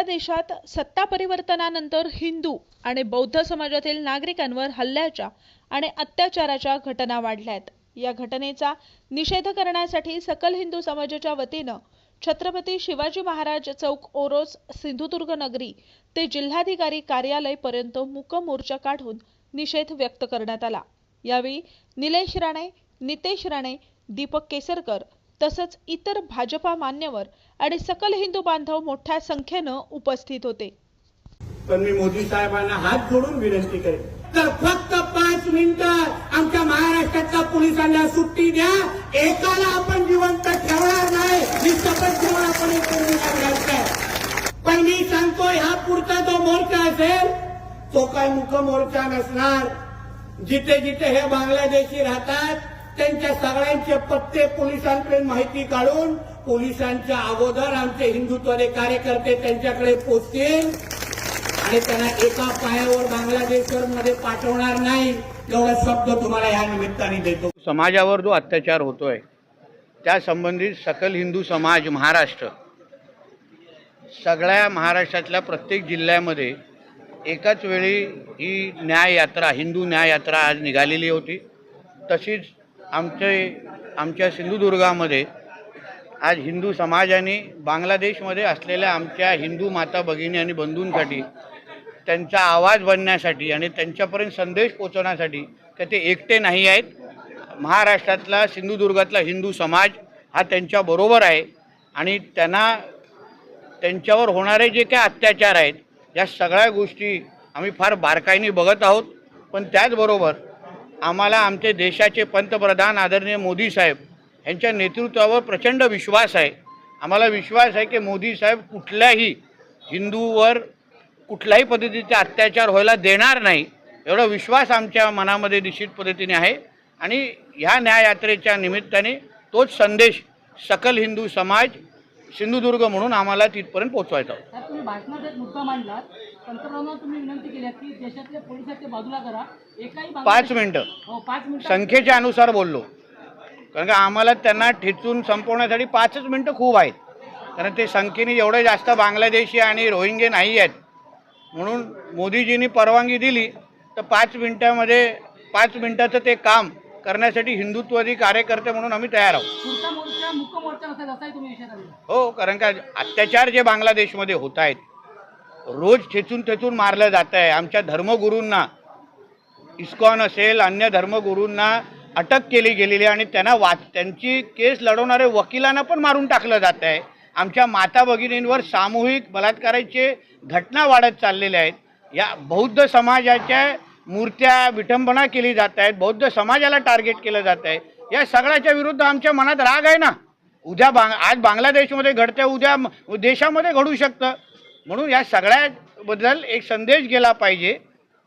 आपल्या देशात सत्ता परिवर्तनानंतर हिंदू आणि बौद्ध समाजातील नागरिकांवर हल्ल्याच्या आणि अत्याचाराच्या घटना वाढल्या आहेत या घटनेचा निषेध करण्यासाठी सकल हिंदू समाजाच्या वतीनं छत्रपती शिवाजी महाराज चौक ओरोस सिंधुदुर्ग नगरी ते जिल्हाधिकारी कार्यालय पर्यंत मुक मोर्चा काढून निषेध व्यक्त करण्यात आला. यावेळी निलेश राणे नितेश राणे दीपक केसरकर तसंच इतर भाजपा मान्यवर आणि सकल हिंदू बांधव मोठ्या संख्येनं उपस्थित होते. पण मी मोदी साहेबांना हात जोडून विनंती करेन. तर फक्त पाच मिनिटं आमच्या महाराष्ट्रातल्या पोलिसांना सुट्टी द्या. एकाला आपण जिवंत ठेवणार नाही. ही शपथ घेऊन आपण एक पण मी सांगतोय हा पुढचा जो मोर्चा असेल तो काय मुख मोर्चा नसणार. जिथे जिथे हे बांगलादेशी राहतात त्यांच्या सगळ्यांचे पत्ते पोलिसांकडे माहिती काढून पोलिसांच्या अगोदर आमचे हिंदुत्वाचे कार्यकर्ते त्यांच्याकडे पोचतील. आणि त्यांना एका पायावर बांगलादेशवर मध्ये पाठवणार नाही एवढा शब्द तुम्हाला या निमित्ताने देतो. समाजावर जो अत्याचार होतोय त्या संबंधित सकल हिंदू समाज महाराष्ट्र सगळ्या महाराष्ट्रातल्या प्रत्येक जिल्ह्यामध्ये एकाच वेळी ही न्याय यात्रा हिंदू न्याय यात्रा आज निघालेली होती. तशीच आमचे आमच्या सिंधुदुर्गामध्ये आज हिंदू समाजाने बांगलादेशमध्ये असलेल्या आमच्या हिंदू माता भगिनी आणि बंधूंसाठी त्यांचा आवाज बनण्यासाठी आणि त्यांच्यापर्यंत संदेश पोचवण्यासाठी का ते एकटे नाही आहेत महाराष्ट्रातला सिंधुदुर्गातला हिंदू समाज हा त्यांच्याबरोबर आहे आणि त्यांना त्यांच्यावर होणारे जे काही अत्याचार आहेत या सगळ्या गोष्टी आम्ही फार बारकाईने बघत आहोत. पण त्याचबरोबर आम्हाला आमचे देशाचे पंतप्रधान आदरणीय मोदी साहेब यांच्या नेतृत्वावर प्रचंड विश्वास आहे. आम्हाला विश्वास आहे की मोदी साहेब कुठल्याही हिंदूवर कुठल्याही पद्धतीचे अत्याचार व्हायला देणार नाही एवढा विश्वास आमच्या मनामध्ये निश्चित पद्धतीने आहे. आणि ह्या न्याययात्रेच्या निमित्ताने तोच संदेश सकल हिंदू समाज सिंधुदुर्ग म्हणून आम्हाला तिथपर्यंत पोचवायचा होता. पंतप्रधानांना तुम्ही विनंती केली की बाजूला करा. एकाही पाच मिनटं. हो पाच मिनिटं. संख्येच्या अनुसार बोललो. कारण का आम्हाला त्यांना ठेचून संपवण्यासाठी पाचच मिनटं खूप आहेत. कारण ते संख्येने एवढे जास्त बांगलादेशी आणि रोहिंगे नाही आहेत. म्हणून मोदीजींनी परवानगी दिली तर पाच मिनटामध्ये पाच मिनटाचं ते काम करण्यासाठी हिंदुत्ववादी कार्यकर्ते म्हणून आम्ही तयार आहोत. पुढचा मोर्चा मुख्य मोर्चा नसेल असाही तुम्ही विषय दिला हो कारण का अत्याचार जे बांगलादेशमध्ये होत आहेत रोज ठेचून ठेचून मारलं जात आहे आमच्या धर्मगुरूंना इस्कॉन असेल अन्य धर्मगुरूंना अटक केली गेलेली आहे आणि त्यांना वाच त्यांची केस लढवणारे वकिलांना पण मारून टाकलं जात आहे आमच्या माता भगिनींवर सामूहिक बलात्काराचे घटना वाढत चाललेल्या आहेत. या बौद्ध समाजाच्या मूर्त्या विटंबना केली जात आहेत बौद्ध समाजाला टार्गेट केलं जात आहे या सगळ्याच्या विरुद्ध आमच्या मनात राग आहे ना? उद्या बांग आज बांगलादेशमध्ये घडतं उद्या देशामध्ये घडू शकतं. म्हणून या सगळ्याबद्दल एक संदेश गेला पाहिजे.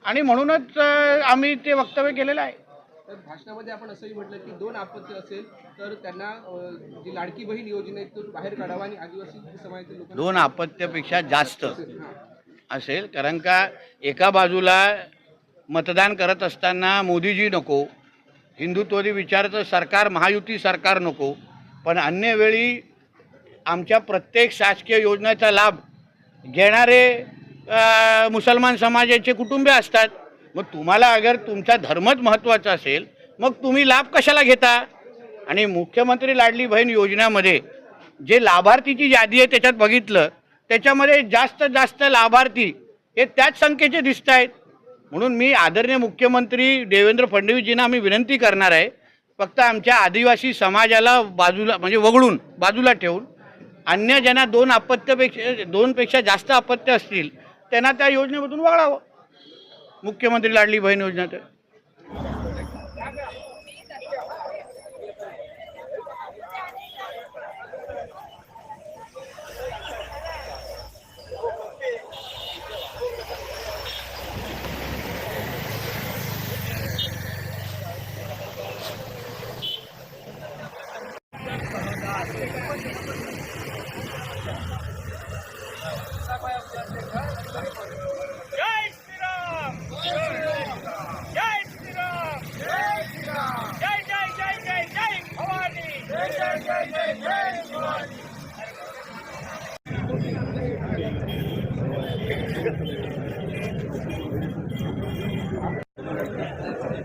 आणि म्हणूनच आम्ही ते वक्तव्य केलेलं आहे. तर भाषणामध्ये आपण असंही म्हटलं की दोन आपत्ती असेल तर त्यांना जी लाडकी बहीण योजनेतून बाहेर काढावं आणि आदिवासी समाजातील लोकांना दोन अपत्यापेक्षा जास्त. असेल कारण का एका बाजूला मतदान करत असताना मोदीजी नको हिंदुत्वदी विचाराचं सरकार महायुती सरकार नको पण अन्य वेळी आमच्या प्रत्येक शासकीय योजनेचा लाभ घेणारे मुसलमान समाजाचे कुटुंबे असतात. मग तुम्हाला अगर तुमचा धर्मच महत्त्वाचा असेल मग तुम्ही लाभ कशाला घेता? आणि मुख्यमंत्री लाडली बहीण योजनेमध्ये जे लाभार्थीची यादी आहे त्याच्यात बघितलं त्याच्यामध्ये जास्त जास्त लाभार्थी हे त्याच संख्येचे दिसत आहेत. म्हणून मी आदरणीय मुख्यमंत्री देवेंद्र फडणवीसजींना आम्ही विनंती करणार आहे फक्त आमच्या आदिवासी समाजाला बाजूला म्हणजे वगळून बाजूला ठेवून अन्य ज्यांना दोन अपत्यपेक्षा दोनपेक्षा जास्त अपत्य असतील त्यांना त्या योजनेमधून वगळावं मुख्यमंत्री लाडली बहीण योजना तर.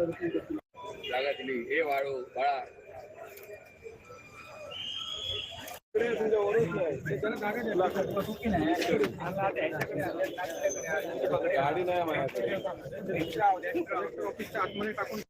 जागा दिली. हे वाळू बाळा. गाडी नाही माझ्याकडे. ऑफिसच्या आतमध्ये टाकून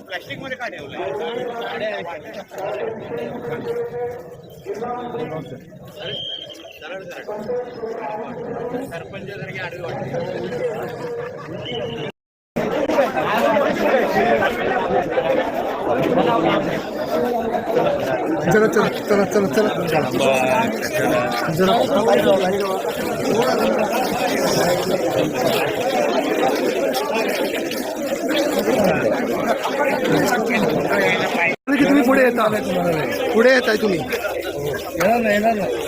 प्लास्टिकमध्ये काय ठेवलं आहे काहीतरी. हे साखळी घाल. हे लोकांना चालू. काउंटरचा वर एक कुठे गेला? आहे का नाही? अरे, तुम्ही तिकडे जावा. हो, तुम्ही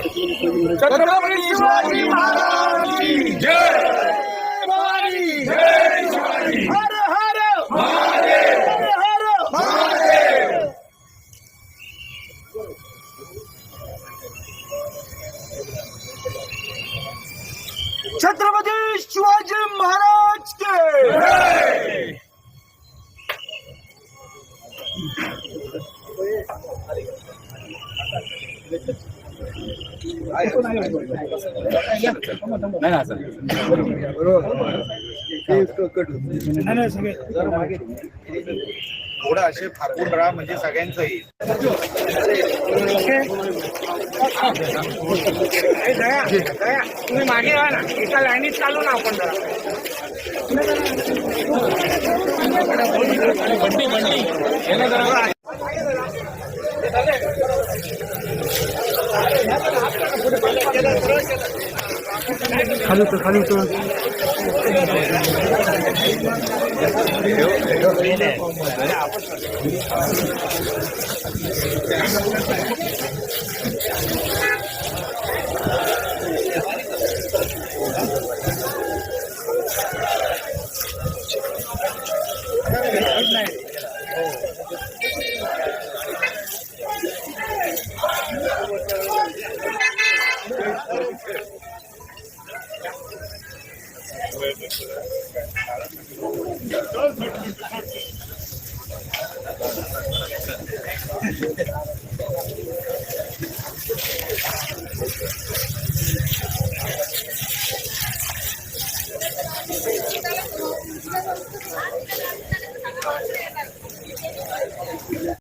छत्रपती शिवाजी महाराज! की जय भवानी जय शिवाजी हर हर महादेव हर हर महादेव छत्रपती शिवाजी महाराज के थोडं असे फाकून राहा म्हणजे सगळ्यांचं तुम्ही मागे या ना एका लाईनीत चालू ना आपण जरा 가족들 가족들 네요? Thank you.